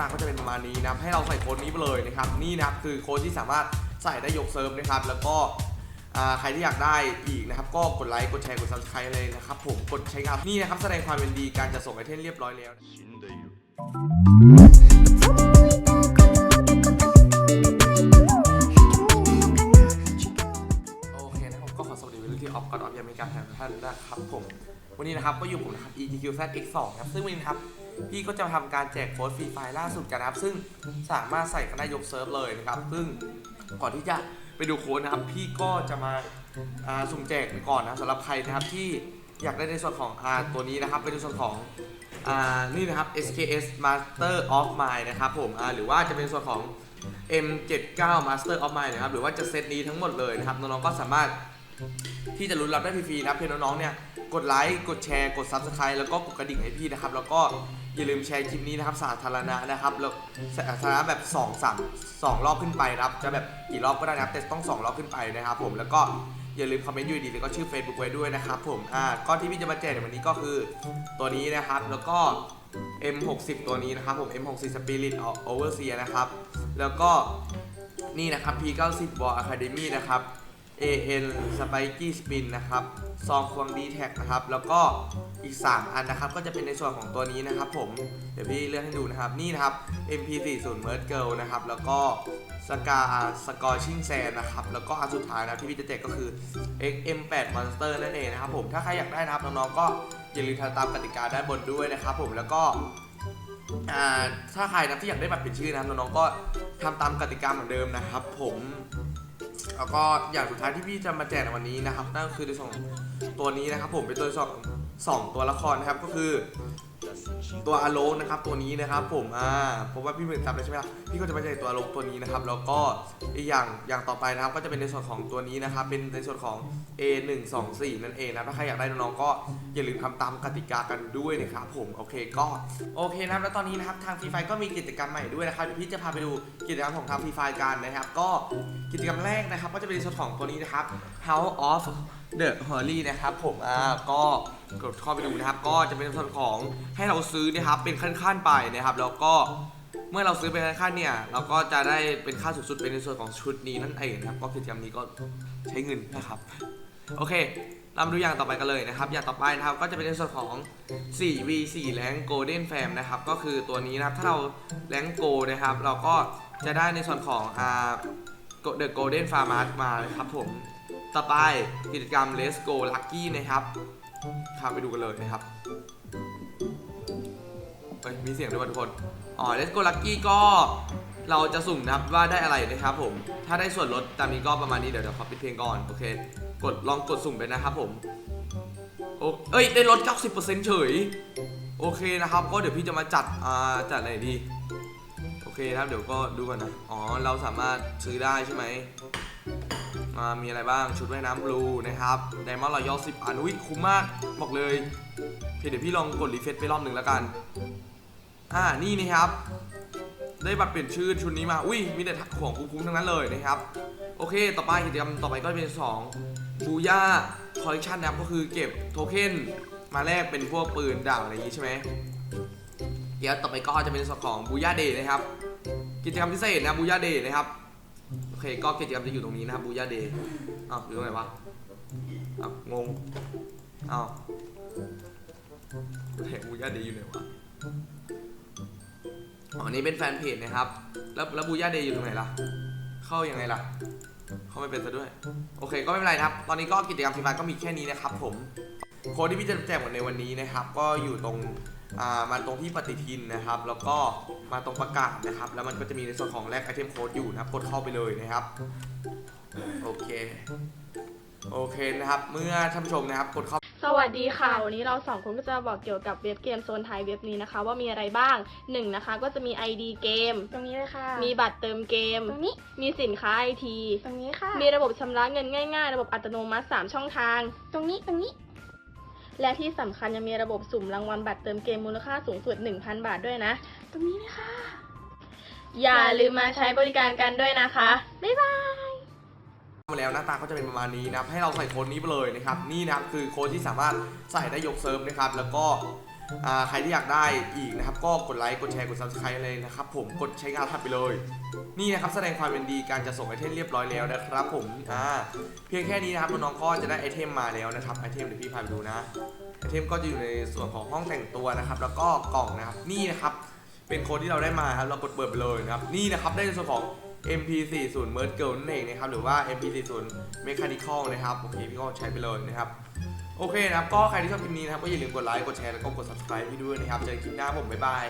ตาก็จะเป็นประมาณนี้นะให้เราใส่โค้ดนี้ไปเลยนะครับนี่นะครับคือโค้ดที่สามารถใส่ได้ยกเซิร์ฟนะครับแล้วก็ใครที่อยากได้อีกนะครับก็กดไลค์กดแชร์กดซับสไครต์เลยนะครับผมกดใช้งานนี่นะครับแสดงความเป็นดีการจะส่งไอเทมเรียบร้อยแล้วโอเคนะครับก็ขอสวัสดีวิลที่ออฟก่อนออฟยังมีการแทนท่านนะครับผม วันนี้นะครับก็อยู่ผมนะครับ ETQZ X2 ครับซึ่งวันนี้ครับพี่ก็จะทำการแจกโค้ดฟรีไฟล์ล่าสุดกันนะครับซึ่งสามารถใส่กันได้ยกเซิร์ฟเลยนะครับ ซึ่งก่อนที่จะไปดูโค้ดนะครับ พี่ก็จะมาสุ่มแจกไปก่อนนะสำหรับใครนะครับที่อยากได้ในส่วนของอตัวนี้นะครับเป็นในส่วนของอนี่นะครับ SKS Master of Mind นะครับผมหรือว่าจะเป็นส่วนของ M79 Master of Mind นะครับหรือว่าจะเซตนี้ทั้งหมดเลยนะครับน้องๆก็สามารถ ที่จะลุ้นรับได้ฟรีๆนะเพียงน้องๆเนี่ยกดไลค์กดแชร์กด Subscribe แล้วก็กดกระดิ่งให้พี่นะครับ แล้วก็อย่าลืมแชร์คลิปนี้นะครับสาธารณะนะครับแล้วสาธารณะแบบ2 3 2รอบขึ้นไปนะครับ จะแบบกี่รอบก็ได้นะครับแต่ต้อง 2 รอบขึ้นไปนะครับผมแล้วก็อย่าลืมคอมเมนต์อยู่ดีแล้วก็ชื่อ Facebook ไว้ด้วยนะครับผมอ่าก็ที่พี่จะมาแจกในวันนี้ก็คือตัวนี้นะครับแล้วก็ M60 ตัวนี้นะครับผม M60 Spirit Overseer นะครับแล้วก็นี่นะครับ P90 War Academy นะครับ AN Spiky Spin นะครับซองควง d t แทนะครับ แล้วก็อีก 3 อันนะครับ ก็จะเป็นในส่วนของตัวนี้นะครับผม เดี๋ยวพี่เลื่อนให้ดูนะครับ นี่นะครับ MP40 Merge Girl นะครับ แล้วก็สกาสกอร์ชิงแซนนะครับ แล้วก็อันสุดท้ายนะที่พี่จะแจกก็คือ XM8 Monster นั่นเองนะครับผม ถ้าใครอยากได้นะครับน้องๆก็อย่าลืมทำตามกติกาด้านบนด้วยนะครับผม แล้วก็ถ้าใครนะที่อยากได้บัตรเป็นชื่อนะครับน้องๆก็ทำตามกติกาเหมือนเดิมนะครับ ผม แล้วก็อย่างสุดท้ายที่พี่จะมาแจกในวันนี้นะครับนั่นก็คือในส่วนของตัวนี้นะครับผมเป็นตัวสองสองตัวละครนะครับก็คือ ตัวอโลนนะครับตัวนี้นะครับผมอ่าเพราะว่าพี่เหมือนจำได้ใช่ไหมล่ะพี่ก็จะมาแจกตัวอโลนตัวนี้นะครับแล้วก็อีกอย่างอย่างต่อไปนะครับก็จะเป็นในส่วนของตัวนี้นะครับเป็นในส่วนของ A124 นั่นเองนะถ้าใครอยากได้น้องๆก็อย่าลืมทำตามกติกากันด้วยนะครับผมโอเคก็โอเคนะครับแล้วตอนนี้นะครับทางฟรีไฟก็มีกิจกรรมใหม่ด้วยนะครับเดี๋ยวพี่จะพาไปดูกิจกรรมของทางฟรีไฟกันนะครับก็กิจกรรมแรกนะครับก็จะเป็นในส่วนของตัวนี้นะครับ House of the Holy นะครับผมอ่าก็กดเข้าไปดูนะครับ ก็จะเป็นในส่วนของให้เราซื้อนะครับเป็นขั้นๆไปนะครับ แล้วก็เมื่อเราซื้อเป็นขั้นๆเนี่ย เราก็จะได้เป็นค่าสูงสุดเป็นในส่วนของชุดนี้นั่นเองนะครับ ก็กิจกรรมนี้ก็ใช้เงินนะครับ โอเค เรามาดูอย่างต่อไปกันเลยนะครับ อย่างต่อไปนะครับก็จะเป็นในส่วนของ 4v 4 แรง Golden Fam นะครับ ก็คือตัวนี้นะครับ ถ้าเราแรงโกนะครับ เราก็จะได้ในส่วนของอ่า The Golden Farmers มาเลยครับผม ต่อไปกิจกรรม Let's Go Lucky นะครับข้าไปดูกันเลยนะครับเฮ้ยมีเสียงด้วยวะทุกคน อ๋อ Let's Go Lucky ก็เราจะสุ่มนะครับว่าได้อะไรนะครับผม ถ้าได้ส่วนลดตามนี้ก็ประมาณนี้เดี๋ยวเดี๋ยวขอปิดเพลงก่อนโอเค กดลองกดสุ่มไปนะครับผมโอเอ้ยได้ลด 90%เฉย โอเคนะครับ ก็เดี๋ยวพี่จะมาจัด อ่า จัดอะไรดี โอเคนะครับ เดี๋ยวก็ดูกันนะ อ๋อ เราสามารถซื้อได้ใช่ไหม มีอะไรบ้างชุดว่ายน้ำบลูนะครับไดมอนด์รอยสิบอันอุ้ยคุ้มมากบอกเลยโอเคเดี๋ยวพี่ลองกดรีเฟซไปรอบหนึ่งแล้วกัน อ่านี่นะครับ ได้บัตรเปลี่ยนชื่อชุดนี้มาอุ้ยมีแต่ของคุ้มๆทั้งนั้นเลยนะครับ โอเค ต่อไปกิจกรรมต่อไปก็เป็น2บูย่าคอลเลคชันนะครับก็คือเก็บโทเค็นมาแลกเป็นพวกปืนดาบอะไรอย่างงี้ใช่ไหมเดี๋ยวต่อไปก็จะเป็นส่วนของบูย่าเดย์นะครับ กิจกรรมพิเศษนะบูย่าเดย์นะครับ โอเคก็กิจกรรมจะอยู่ตรงนี้นะครับบูย่าเดย์อ้าวอยู่ตรงไหนวะอ้าวงงอ้าวแหบูย่าเดย์อยู่ไหนวะอ๋ออันนี้เป็นแฟนเพจนะครับ แล้วแล้วบูย่าเดย์อยู่ตรงไหนล่ะ เข้ายังไงล่ะ เข้าไม่เป็นซะด้วย โอเคก็ไม่เป็นไรครับ ตอนนี้ก็กิจกรรมฟรีไฟก็มีแค่นี้นะครับผม โค้ดที่พี่จะแจกหมดในวันนี้นะครับ ก็อยู่ตรง อ่ามาตรงที่ปฏิทินนะครับ แล้วก็มาตรงประกาศนะครับ แล้วมันก็จะมีในส่วนของแลกไอเทมโค้ดอยู่นะครับกดเข้าไปเลยนะครับโอเคโอเคนะครับ เมื่อท่านผู้ชมนะครับกดเข้า สวัสดีค่ะ วันนี้เราสองคนก็จะมาบอกเกี่ยวกับเว็บเกมโซนไทยเว็บนี้นะคะ ว่ามีอะไรบ้างหนึ่งนะคะ ก็จะมี ID เกม ตรงนี้เลยค่ะ มีบัตรเติมเกม ตรงนี้ มีสินค้าไอที ตรงนี้ค่ะ มีระบบชำระเงินง่ายๆ ระบบอัตโนมัติ 3 ช่องทาง ตรงนี้ ตรงนี้ และที่สำคัญยังมีระบบสุ่มรางวัลบัตรเติมเกมมูลค่าสูงสุด 1,000 บาทด้วยนะ ตรงนี้เลยค่ะอย่าลืมมาใช้บริการกันด้วยนะคะ บ๊ายบายมาแล้วหน้าตาก็จะเป็นประมาณนี้นะครับให้เราใส่โค้ดนี้ไปเลยนะครับนี่นะครับคือโค้ดที่สามารถใส่ได้ยกเซิร์ฟนะครับแล้วก็ ใครที่อยากได้อีกนะครับ ก็กดไลค์กดแชร์กด subscribe เลยนะครับผมกดใช้งานทัดไปเลย นี่นะครับแสดงความเป็นดีการจะส่งไอเทมเรียบร้อยแล้วนะครับ ผมอ่าเพียงแค่นี้นะครับน้องๆก็จะได้ไอเทมมาแล้วนะครับไอเทมเดี๋ยวพี่พาไปดูนะไอเทมก็จะอยู่ในส่วนของห้องแต่งตัวนะครับ แล้วก็กล่องนะครับนี่นะครับเป็นโค้ดที่เราได้มาครับเรากดเปิดไปเลยนะครับนี่นะครับได้ในส่วนของ MP40 Merge Girl นั่นเองนะครับหรือว่า MP40 Mechanical นะครับโอเคพี่ก็ใช้ไปเลยนะครับ โอเคนะครับ ก็ใครที่ชอบคลิปนี้นะครับ ก็อย่าลืมกดไลค์ กดแชร์ แล้วก็กด subscribe ให้ด้วยนะครับ เจอกันคลิปหน้าผม บ๊ายบาย